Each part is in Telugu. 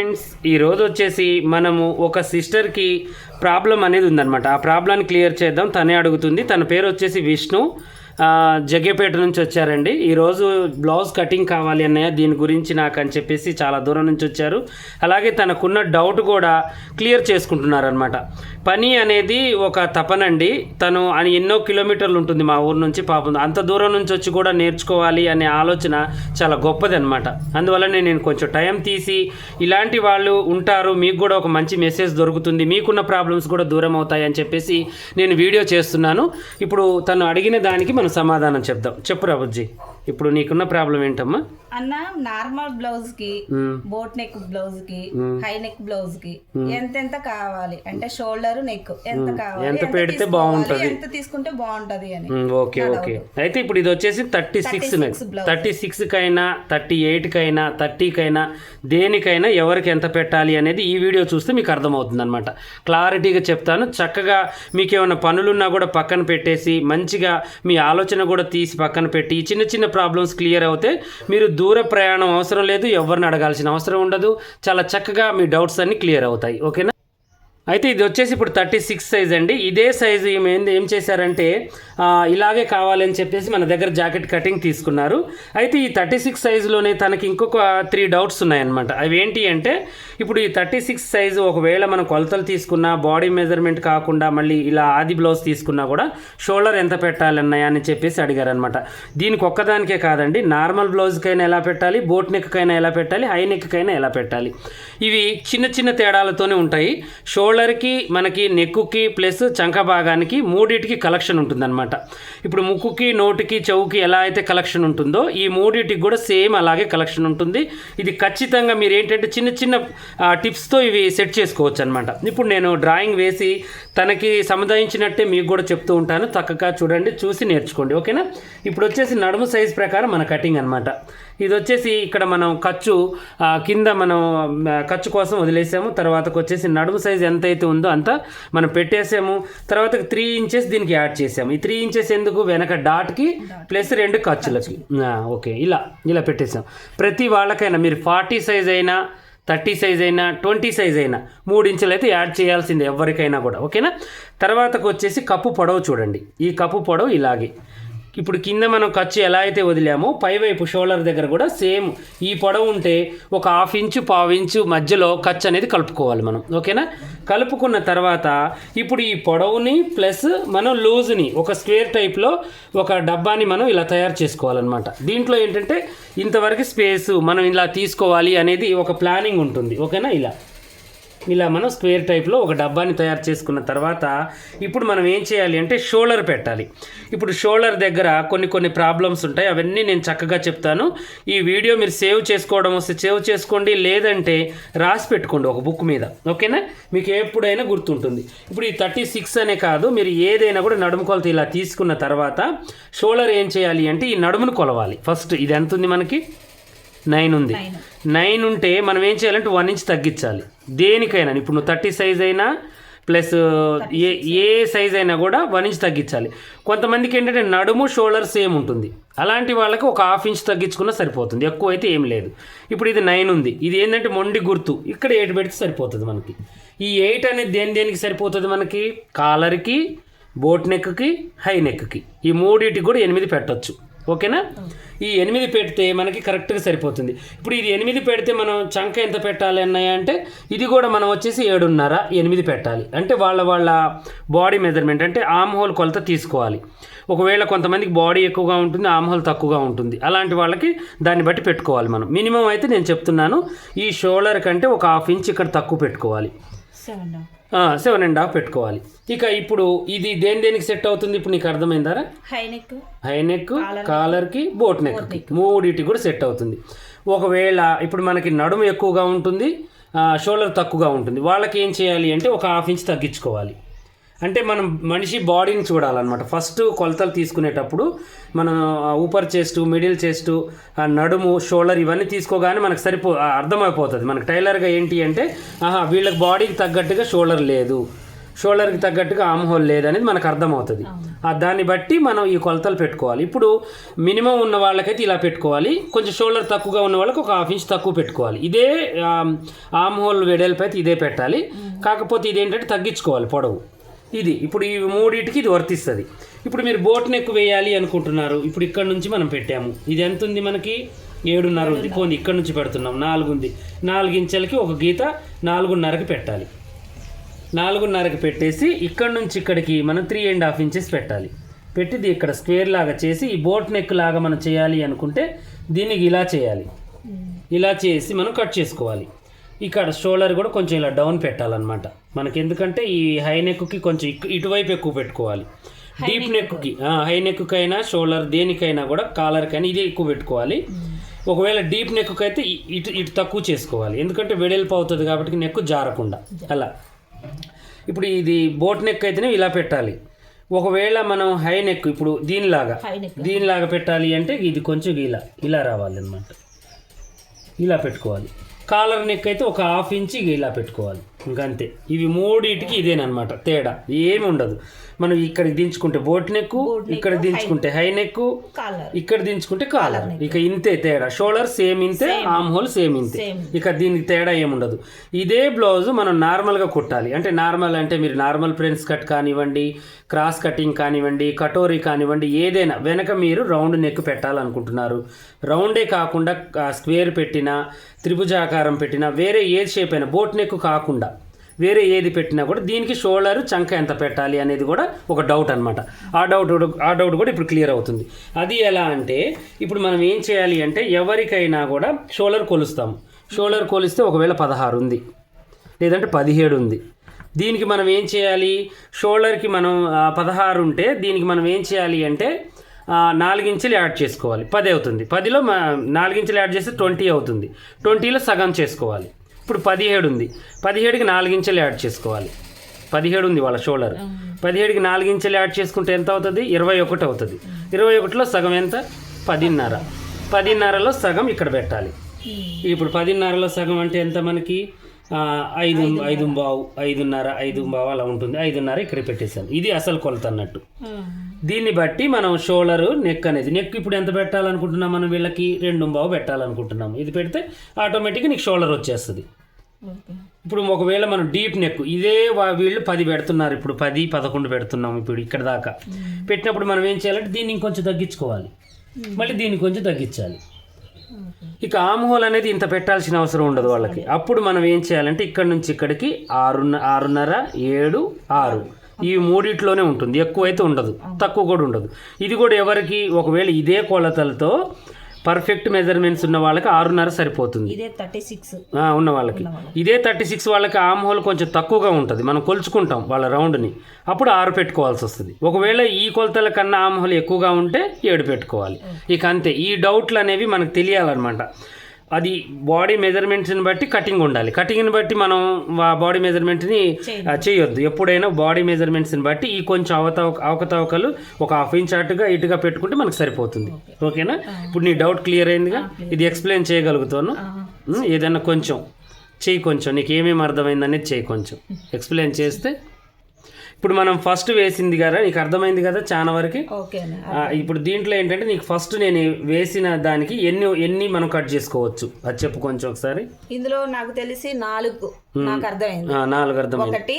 ఫ్రెండ్స్ ఈరోజు వచ్చేసి మనము ఒక సిస్టర్కి ప్రాబ్లం అనేది ఉందన్నమాట. ఆ ప్రాబ్లాన్ని క్లియర్ చేద్దాం. తనే అడుగుతుంది. తన పేరు వచ్చేసి విష్ణు. జగ్గేపేట నుంచి వచ్చారండి. ఈరోజు బ్లౌజ్ కటింగ్ కావాలి అన్నయ్య దీని గురించి నాకు అని చెప్పేసి చాలా దూరం నుంచి వచ్చారు. అలాగే తనకున్న డౌట్ కూడా క్లియర్ చేసుకుంటున్నారనమాట పని అనేది ఒక తపనండి. తను అని ఎన్నో కిలోమీటర్లు ఉంటుంది మా ఊరు నుంచి పాపం. అంత దూరం నుంచి వచ్చి కూడా నేర్చుకోవాలి అనే ఆలోచన చాలా గొప్పది అనమాట అందువల్ల నేను కొంచెం టైం తీసి ఇలాంటి వాళ్ళు ఉంటారు. మీకు కూడా ఒక మంచి మెసేజ్ దొరుకుతుంది. మీకున్న ప్రాబ్లమ్స్ కూడా దూరం అవుతాయి అని చెప్పేసి నేను వీడియో చేస్తున్నాను. ఇప్పుడు తను అడిగిన దానికి మనం సమాధానం చెప్దాం. చెప్పు రాబుజ్జి ఇప్పుడు నీకున్న ప్రాబ్లం ఏంటమ్మా? అన్న నార్మల్ బ్లౌజ్కి. బోట్ నెక్ బ్లౌజ్కి హై నెక్ బ్లౌజ్కి ఎంత ఎంత కావాలి? అంటే షోల్డర్ నెక్ ఎంత కావాలి? ఎంత పెడితే బాగుంటది? ఎంత తీసుకుంటే బాగుంటది అని. Okay okay. అయితే ఇప్పుడు ఇది వచ్చేసి థర్టీ సిక్స్ 36 blouse. థర్టీ సిక్స్కైనా థర్టీ ఎయిట్కైనా థర్టీకైనా దేనికైనా ఎవరికి ఎంత పెట్టాలి అనేది ఈ వీడియో చూస్తే మీకు అర్థమవుతుంది అనమాట క్లారిటీగా చెప్తాను. చక్కగా మీకు ఏమైనా పనులున్నా కూడా పక్కన పెట్టేసి మంచిగా మీ ఆలోచన కూడా తీసి పక్కన పెట్టి చిన్న చిన్న ప్రాబ్లమ్స్ క్లియర్ అవుతే మీరు దూర ప్రయాణం అవసరం లేదు ఎవరిని అడగాల్సిన అవసరం ఉండదు. చాలా చక్కగా మీ డౌట్స్ అన్ని క్లియర్ అవుతాయి. ఓకేనా అయితే ఇది వచ్చేసి ఇప్పుడు థర్టీ సిక్స్ సైజ్ అండి. ఇదే సైజు ఈమె ఏం చేశారంటే ఇలాగే కావాలని చెప్పేసి మన దగ్గర జాకెట్ కటింగ్ తీసుకున్నారు. అయితే ఈ థర్టీ సిక్స్ సైజులోనే తనకి ఇంకొక త్రీ డౌట్స్ ఉన్నాయన్నమాట. అవి ఏంటి అంటే ఇప్పుడు ఈ థర్టీ సిక్స్ సైజు ఒకవేళ మనం కొలతలు తీసుకున్నా బాడీ మెజర్మెంట్ కాకుండా మళ్ళీ ఇలా ఆది బ్లౌజ్ తీసుకున్నా కూడా షోల్డర్ ఎంత పెట్టాలన్నాయా అని చెప్పేసి అడిగారనమాట దీనికి ఒక్కదానికే కాదండి నార్మల్ బ్లౌజ్కైనా ఎలా పెట్టాలి బోట్ నెక్కైనా ఎలా పెట్టాలి హై నెక్కైనా ఎలా పెట్టాలి. ఇవి చిన్న చిన్న తేడాలతోనే ఉంటాయి. షోల్డర్కి మనకి నెక్కుకి ప్లస్ చంక భాగానికి మూడిటికి కలెక్షన్ ఉంటుందన్నమాట. ఇప్పుడు ముక్కుకి నోటికి చెవుకి ఎలా అయితే కలెక్షన్ ఉంటుందో ఈ మూడిటికి కూడా సేమ్ అలాగే కలెక్షన్ ఉంటుంది. ఇది ఖచ్చితంగా మీరు ఏంటంటే చిన్న చిన్న టిప్స్తో ఇవి సెట్ చేసుకోవచ్చు అనమాట ఇప్పుడు నేను డ్రాయింగ్ వేసి తనకి సముదాయించినట్టే మీకు కూడా చెప్తూ ఉంటాను. చక్కగా చూడండి చూసి నేర్చుకోండి. ఓకేనా? ఇప్పుడు వచ్చేసి నడుము సైజ్ ప్రకారం మన కటింగ్ అనమాట ఇది వచ్చేసి ఇక్కడ మనం ఖర్చు కింద మనం ఖర్చు కోసం వదిలేసాము. తర్వాతకు వచ్చేసి నడుము సైజ్ ఎంత అయితే ఉందో అంత మనం పెట్టేసాము. తర్వాత త్రీ ఇంచెస్ దీనికి యాడ్ చేసాము. ఈ త్రీ ఇంచెస్ ఎందుకు? వెనక డాట్కి ప్లస్ రెండు ఖర్చులకి. ఓకే. ఇలా ఇలా పెట్టేసాం. ప్రతి వాళ్ళకైనా మీరు ఫార్టీ సైజ్ అయినా థర్టీ సైజ్ అయినా ట్వంటీ సైజ్ అయినా మూడు ఇంచులు అయితే యాడ్ చేయాల్సిందే ఎవరికైనా కూడా. ఓకేనా? తర్వాతకు వచ్చేసి కప్పు పొడవు చూడండి. ఈ కప్పు పొడవు ఇలాగే. ఇప్పుడు కింద మనం ఖర్చు ఎలా అయితే వదిలామో పైవైపు షోల్డర్ దగ్గర కూడా సేమ్ ఈ పొడవు ఉంటే ఒక హాఫ్ ఇంచు పావు ఇంచు మధ్యలో ఖర్చు అనేది కలుపుకోవాలి మనం. ఓకేనా? కలుపుకున్న తర్వాత ఇప్పుడు ఈ పొడవుని ప్లస్ మనం లూజ్ని ఒక స్క్వేర్ టైప్లో ఒక డబ్బాని మనం ఇలా తయారు చేసుకోవాలన్నమాట. దీంట్లో ఏంటంటే ఇంతవరకు స్పేస్ మనం ఇలా తీసుకోవాలి అనేది ఒక ప్లానింగ్ ఉంటుంది. ఓకేనా? ఇలా. ఇలా మనం స్క్వేర్ టైప్లో ఒక డబ్బాని తయారు చేసుకున్న తర్వాత ఇప్పుడు మనం ఏం చేయాలి అంటే షోల్డర్ పెట్టాలి. ఇప్పుడు షోల్డర్ దగ్గర కొన్ని కొన్ని ప్రాబ్లమ్స్ ఉంటాయి. అవన్నీ నేను చక్కగా చెప్తాను. ఈ వీడియో మీరు సేవ్ చేసుకోవడం వస్తే సేవ్ చేసుకోండి. లేదంటే రాసి పెట్టుకోండి ఒక బుక్ మీద. ఓకేనా? మీకు ఎప్పుడైనా గుర్తుంటుంది. ఇప్పుడు ఈ థర్టీ సిక్స్ అనే కాదు మీరు ఏదైనా కూడా నడుము కొలత ఇలా తీసుకున్న తర్వాత షోల్డర్ ఏం చేయాలి అంటే ఈ నడుమును కొలవాలి. ఫస్ట్ ఇది ఎంత ఉంది మనకి? నైన్ ఉంది. నైన్. ఉంటే మనం ఏం చేయాలంటే వన్ ఇంచ్ తగ్గించాలి. దేనికైనా ఇప్పుడు నువ్వు థర్టీ సైజ్ అయినా ప్లస్ ఏ ఏ సైజ్ అయినా కూడా వన్ ఇంచ్ తగ్గించాలి. కొంతమందికి ఏంటంటే నడుము షోల్డర్ సేమ్ ఉంటుంది. అలాంటి వాళ్ళకి ఒక హాఫ్ ఇంచ్ తగ్గించుకున్నా సరిపోతుంది. ఎక్కువ అయితే ఏం లేదు. ఇప్పుడు ఇది నైన్ ఉంది. ఇది ఏంటంటే మొండి గుర్తు. ఇక్కడ ఎయిట్ పెడితే సరిపోతుంది మనకి. ఈ ఎయిట్ అనేది దేని దేనికి సరిపోతుంది మనకి? కాలర్కి బోట్ నెక్కి హై నెక్కి ఈ మూడింటికి కూడా ఎనిమిది పెట్టొచ్చు. ఓకేనా? ఈ ఎనిమిది పెడితే మనకి కరెక్ట్గా సరిపోతుంది. ఇప్పుడు ఇది ఎనిమిది పెడితే మనం చంక ఎంత పెట్టాలి అన్నాయి అంటే ఇది కూడా మనం వచ్చేసి ఏడున్నర ఎనిమిది పెట్టాలి. అంటే వాళ్ళ వాళ్ళ బాడీ మెజర్మెంట్ అంటే ఆమ్ హోల్ కొలత తీసుకోవాలి. ఒకవేళ కొంతమందికి బాడీ ఎక్కువగా ఉంటుంది ఆమ్ హోల్ తక్కువగా ఉంటుంది. అలాంటి వాళ్ళకి దాన్ని బట్టి పెట్టుకోవాలి మనం. మినిమం అయితే నేను చెప్తున్నాను ఈ షోల్డర్ కంటే ఒక హాఫ్ ఇంచ్ ఇక్కడ తక్కువ పెట్టుకోవాలి. సెవెన్ అండ్ హాఫ్ పెట్టుకోవాలి. ఇక ఇప్పుడు ఇది దేని దేనికి సెట్ అవుతుంది? ఇప్పుడు నీకు అర్థమైందారా? హై నెక్ హై నెక్ కాలర్కి బోట్ నెక్కి మూడిటి కూడా సెట్ అవుతుంది. ఒకవేళ ఇప్పుడు మనకి నడుము ఎక్కువగా ఉంటుంది షోల్డర్ తక్కువగా ఉంటుంది. వాళ్ళకి ఏం చేయాలి అంటే ఒక హాఫ్ ఇంచ్ తగ్గించుకోవాలి. అంటే మనం మనిషి బాడీని చూడాలన్నమాట. ఫస్ట్ కొలతలు తీసుకునేటప్పుడు మనం ఊపర్ చెస్ట్ మిడిల్ చెస్ట్ నడుము షోల్డర్ ఇవన్నీ తీసుకోగానే మనకు సరిపో అర్థమైపోతుంది. మనకు టైలర్గా ఏంటి అంటే ఆహా వీళ్ళకి బాడీకి తగ్గట్టుగా షోల్డర్ లేదు. షోల్డర్కి తగ్గట్టుగా ఆమ్ హోల్ లేదనేది మనకు అర్థమవుతుంది. ఆ దాన్ని బట్టి మనం ఈ కొలతలు పెట్టుకోవాలి. ఇప్పుడు మినిమం ఉన్న వాళ్ళకైతే ఇలా పెట్టుకోవాలి. కొంచెం షోల్డర్ తక్కువగా ఉన్న వాళ్ళకి ఒక హాఫ్ ఇంచ్ తక్కువ పెట్టుకోవాలి. ఇదే ఆమ్, ఆమ్ హోల్ వెడల్పు అయితే ఇదే పెట్టాలి. కాకపోతే ఇదేంటంటే తగ్గించుకోవాలి పొడవు. ఇది. ఇప్పుడు ఈ మూడింటికి ఇది వర్తిస్తుంది. ఇప్పుడు మీరు బోట్ నెక్ వేయాలి అనుకుంటున్నారు. ఇప్పుడు ఇక్కడ నుంచి మనం పెట్టాము. ఇది ఎంత ఉంది మనకి? ఏడున్నర ఉంది. పోనీ ఇక్కడ నుంచి పెడుతున్నాం. నాలుగు ఉంది నాలుగు ఇంచెలకి ఒక గీత నాలుగున్నరకి పెట్టాలి. నాలుగున్నరకి పెట్టేసి ఇక్కడ నుంచి ఇక్కడికి మనం త్రీ అండ్ హాఫ్ ఇంచెస్ పెట్టాలి. పెట్టి ఇక్కడ స్క్వేర్ లాగా చేసి ఈ బోట్ నెక్ లాగా మనం చేయాలి అనుకుంటే దీనికి ఇలా చేయాలి. ఇలా చేసి మనం కట్ చేసుకోవాలి. ఇక్కడ షోల్డర్ కూడా కొంచెం ఇలా డౌన్ పెట్టాలన్నమాట. మనకి ఎందుకంటే ఈ హై నెక్కి కొంచెం ఇటువైపు ఎక్కువ పెట్టుకోవాలి. డీప్ నెక్కి హై నెక్కి అయినా షోల్డర్ దేనికైనా కూడా కాలర్కైనా ఇదే ఎక్కువ పెట్టుకోవాలి. ఒకవేళ డీప్ నెక్కి అయితే ఇటు ఇటు తక్కువ చేసుకోవాలి. ఎందుకంటే వెడల్పు అవుతుంది కాబట్టి నెక్ జారకుండా. అలా. ఇప్పుడు ఇది బోట్ నెక్ అయితేనే ఇలా పెట్టాలి. ఒకవేళ మనం హై నెక్ ఇప్పుడు దీనిలాగా దీనిలాగా పెట్టాలి అంటే ఇది కొంచెం ఇలా ఇలా రావాలి అనమాట ఇలా పెట్టుకోవాలి. కాలర్ నెక్ అయితే ఒక హాఫ్ ఇంచ్ ఇలా పెట్టుకోవాలి. ఇంకంతే. ఇవి మూడింటికి ఇదేనమాట తేడా. ఏమి ఉండదు. మనం ఇక్కడ దించుకుంటే బోట్ నెక్ ఇక్కడ దించుకుంటే హై నెక్ ఇక్కడ దించుకుంటే కాలర్ ఇక ఇంతే తేడా. షోల్డర్ సేమ్ ఇంతే ఆమ్ హోల్ సేమ్ ఇంతే. ఇక దీనికి తేడా ఏముండదు ఇదే బ్లౌజ్ మనం నార్మల్గా కుట్టాలి. అంటే నార్మల్ అంటే మీరు నార్మల్ ప్రిన్స్ కట్ కానివ్వండి క్రాస్ కటింగ్ కానివ్వండి కటోరీ కానివ్వండి ఏదైనా. వెనక మీరు రౌండ్ నెక్ పెట్టాలనుకుంటున్నారు. రౌండే కాకుండా స్క్వేర్ పెట్టినా త్రిభుజాకారం పెట్టినా వేరే ఏ షేప్ అయినా బోట్ నెక్ కాకుండా. వేరే ఏది పెట్టినా కూడా దీనికి షోల్డర్ చంక ఎంత పెట్టాలి అనేది కూడా ఒక డౌట్ అనమాట ఆ డౌట్ కూడా- ఆ డౌట్ కూడా ఇప్పుడు క్లియర్ అవుతుంది. అది ఎలా అంటే ఇప్పుడు మనం ఏం చేయాలి అంటే ఎవరికైనా కూడా షోల్డర్ కొలుస్తాం. షోల్డర్ కొలిస్తే ఒకవేళ పదహారు ఉంది లేదంటే పదిహేడు ఉంది. దీనికి మనం ఏం చేయాలి? షోల్డర్కి మనం పదహారు ఉంటే దీనికి మనం ఏం చేయాలి అంటే ఆ, నాలుగించులు యాడ్ చేసుకోవాలి. పది అవుతుంది. పదిలో మా నాలుగించులు యాడ్ చేస్తే ట్వంటీ అవుతుంది. ట్వంటీలో సగం చేసుకోవాలి. ఇప్పుడు పదిహేడు ఉంది పదిహేడుకి నాలుగించెలు యాడ్ చేసుకోవాలి. పదిహేడు ఉంది వాళ్ళ షోల్డర్. పదిహేడుకి నాలుగించెలు యాడ్ చేసుకుంటే ఎంత అవుతుంది ఇరవై ఒకటి అవుతుంది ఇరవై ఒకటిలో సగం ఎంత? పదిన్నర. పదిన్నరలో సగం ఇక్కడ పెట్టాలి. ఇప్పుడు పదిన్నరలో సగం అంటే ఎంత మనకి? ఐదు ఐదు బావు ఐదున్నర ఐదు బావు అలా ఉంటుంది. ఐదున్నర ఇక్కడ పెట్టేశాను. ఇది అసలు కొలత అన్నట్టు. దీన్ని బట్టి మనం షోల్డర్ నెక్ అనేది నెక్ ఇప్పుడు ఎంత పెట్టాలనుకుంటున్నాం మనం వీళ్ళకి? రెండు బావు పెట్టాలనుకుంటున్నాము ఇది పెడితే ఆటోమేటిక్గా నీకు షోల్డర్ వచ్చేస్తుంది. ఇప్పుడు ఒకవేళ మనం డీప్ నెక్ ఇదే వీళ్ళు పది పెడుతున్నారు ఇప్పుడు పది పదకొండు పెడుతున్నాం ఇప్పుడు ఇక్కడ దాకా. పెట్టినప్పుడు మనం ఏం చేయాలంటే దీన్ని ఇంకొంచెం తగ్గించుకోవాలి. మళ్ళీ దీన్ని కొంచెం తగ్గించాలి. ఇక ఆమ్ హోల్ అనేది ఇంత పెట్టాల్సిన అవసరం ఉండదు వాళ్ళకి. అప్పుడు మనం ఏం చేయాలంటే ఇక్కడ నుంచి ఇక్కడికి ఆరున్న ఆరున్నర ఏడు ఆరు. ఈ మూడిట్లోనే ఉంటుంది. ఎక్కువ అయితే ఉండదు తక్కువ కూడా ఉండదు. ఇది కూడా ఎవరికి ఒకవేళ ఇదే కొలతలతో పర్ఫెక్ట్ మెజర్మెంట్స్ ఉన్న వాళ్ళకి ఆరున్నర సరిపోతుంది. ఇదే థర్టీ సిక్స్. ఉన్న వాళ్ళకి. ఇదే థర్టీ సిక్స్ వాళ్ళకి ఆమ్ హోల్ కొంచెం తక్కువగా ఉంటుంది. మనం కొలుచుకుంటాం వాళ్ళ రౌండ్ని. అప్పుడు ఆరు పెట్టుకోవాల్సి వస్తుంది. ఒకవేళ ఈ కొలతల కన్నా ఆమ్ హోల్ ఎక్కువగా ఉంటే ఏడు పెట్టుకోవాలి. ఇక అంతే. ఈ డౌట్లు అనేవి మనకు తెలియాలన్నమాట. అది బాడీ మెజర్మెంట్స్ని బట్టి కటింగ్ ఉండాలి. కటింగ్ని బట్టి మనం బాడీ మెజర్మెంట్ని చేయొద్దు. ఎప్పుడైనా బాడీ మెజర్మెంట్స్ని బట్టి ఈ కొంచెం అవతవ అవకతవకలు ఒక హాఫ్ ఇంచ్ అటుగా ఇటుగా పెట్టుకుంటే మనకు సరిపోతుంది. ఓకేనా? ఇప్పుడు నీ డౌట్ క్లియర్ అయిందిగా? ఇది ఎక్స్ప్లెయిన్ చేయగలుగుతాను. ఏదైనా కొంచెం చెయ్యి కొంచెం నీకు ఏమేమి అర్థమైంది అనేది చెయ్యి కొంచెం. ఎక్స్ప్లెయిన్ చేస్తే ఇప్పుడు మనం ఫస్ట్ వేసింది కదా నీకు అర్థమైంది కదా చాలా వరకు? ఇప్పుడు దీంట్లో ఏంటంటే నీకు ఫస్ట్ నేను వేసిన దానికి ఎన్ని ఎన్ని మనం కట్ చేసుకోవచ్చు? అది చెప్పు కొంచెం ఒకసారి. ఇందులో నాకు తెలిసి నాలుగు నాకు అర్థమైంది. నాలుగు అర్థమైంది. ఒకటి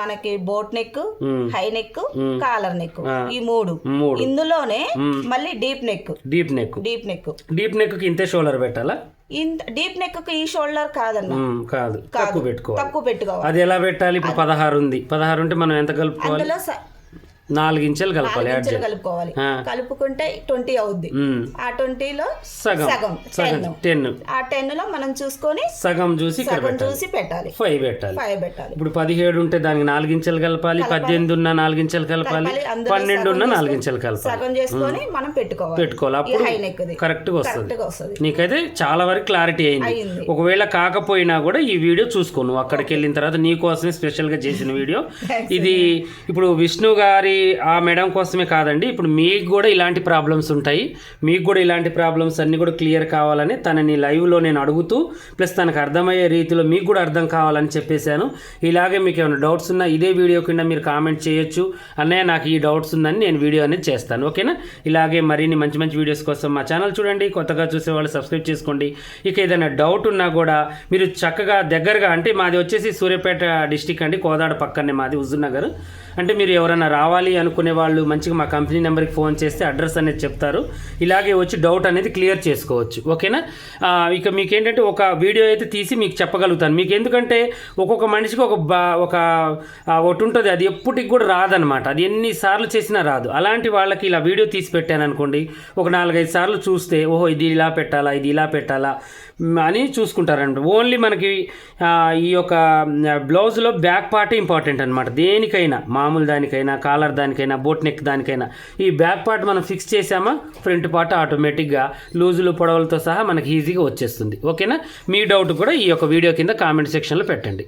మనకి boat neck high neck collar neck. ఈ మూడు. మూడు. ఇందులోనే మళ్ళీ deep neck deep neck deep neck deep నెక్కి ఇంతే షోల్డర్ పెట్టాలా? ఇంత డీప్ నెక్కి ఈ షోల్డర్ కాదన్న. కాదు. తక్కువ పెట్టుకోవాలి. తక్కువ పెట్టుకోవాలి. అది ఎలా పెట్టాలి? ఇప్పుడు పదహారు ఉంది. పదహారు ఉంటే మనం ఎంత కలుపుకోవాలి? అందులో స- నాలుగు ఇంచెలు కలపాలి ఇంచులు కలుపుకోవాలి. కలుపుకుంటే ట్వంటీ అవుద్ది. ఆ ట్వంటీలో సగం. సగం టెన్. ఆ టెన్లో మనం చూసుకొని సగం చూసి సగం చూసి పెట్టాలి. ఫైవ్ పెట్టాలి. ఫైవ్ పెట్టాలి. ఇప్పుడు పదిహేడు ఉంటే దానికి నాలుగించెలు కలపాలి పద్దెనిమిది ఉన్న నాలుగించెలు కలపాలి పన్నెండు ఉన్న నాలుగించెలు కలపాలి. సగం చేసుకొని మనం పెట్టుకోవాలి. పెట్టుకోవాలి. అప్పుడు కరెక్ట్గా వస్తుంది. నీకైతే చాలా వరకు క్లారిటీ అయింది. ఒకవేళ కాకపోయినా కూడా ఈ వీడియో చూసుకో నువ్వు అక్కడికి వెళ్ళిన తర్వాత నీ కోసమే స్పెషల్గా చేసిన వీడియో. ఇది ఇప్పుడు విష్ణు గారి ఆ మేడం కోసమే కాదండి. ఇప్పుడు మీకు కూడా ఇలాంటి ప్రాబ్లమ్స్ ఉంటాయి. మీకు కూడా ఇలాంటి ప్రాబ్లమ్స్ అన్నీ కూడా క్లియర్ కావాలని తనని లైవ్లో నేను అడుగుతూ ప్లస్ తనకు అర్థమయ్యే రీతిలో మీకు కూడా అర్థం కావాలని చెప్పేశాను. ఇలాగే మీకు ఏమైనా డౌట్స్ ఉన్నా ఇదే వీడియో కింద మీరు కామెంట్ చేయొచ్చు. అన్నయ్య నాకు ఈ డౌట్స్ ఉందని నేను వీడియో అనేది చేస్తాను. ఓకేనా? ఇలాగే మరిన్ని మంచి మంచి వీడియోస్ కోసం మా ఛానల్ చూడండి. కొత్తగా చూసే వాళ్ళు సబ్స్క్రైబ్ చేసుకోండి. ఇక ఏదైనా డౌట్ ఉన్నా కూడా మీరు చక్కగా దగ్గరగా అంటే మాది వచ్చేసి సూర్యాపేట డిస్టిక్ అండి. కోదాడ పక్కనే మాది హుజూర్నగర్ అంటే మీరు ఎవరైనా రావాలి అనుకునే వాళ్ళు మంచిగా మా కంపెనీ నెంబర్కి ఫోన్ చేస్తే అడ్రస్ అనేది చెప్తారు. ఇలాగే వచ్చి డౌట్ అనేది క్లియర్ చేసుకోవచ్చు. ఓకేనా? ఇక మీకు ఏంటంటే ఒక వీడియో అయితే తీసి మీకు చెప్పగలుగుతాను. మీకు ఎందుకంటే ఒక్కొక్క మనిషికి ఒక బా ఒక ఒకటి ఉంటుంది. అది ఎప్పటికి కూడా రాదనమాట అది ఎన్నిసార్లు చేసినా రాదు. అలాంటి వాళ్ళకి ఇలా వీడియో తీసి పెట్టాను అనుకోండి ఒక నాలుగైదు సార్లు చూస్తే ఓహో ఇది ఇలా పెట్టాలా ఇది ఇలా పెట్టాలా అని చూసుకుంటారంట ఓన్లీ మనకి ఈ యొక్క బ్లౌజ్లో బ్యాక్ పార్ట్ ఇంపార్టెంట్ అనమాట దేనికైనా మామూలు దానికైనా కాలర్ దానికైనా బోట్ నెక్ దానికైనా. ఈ బ్యాక్ పార్ట్ మనం ఫిక్స్ చేసామా ఫ్రంట్ పార్ట్ ఆటోమేటిక్గా లూజులు పొడవలతో సహా మనకి ఈజీగా వచ్చేస్తుంది. ఓకేనా? మీ డౌట్ కూడా ఈ యొక్క వీడియో కింద కామెంట్ సెక్షన్లో పెట్టండి.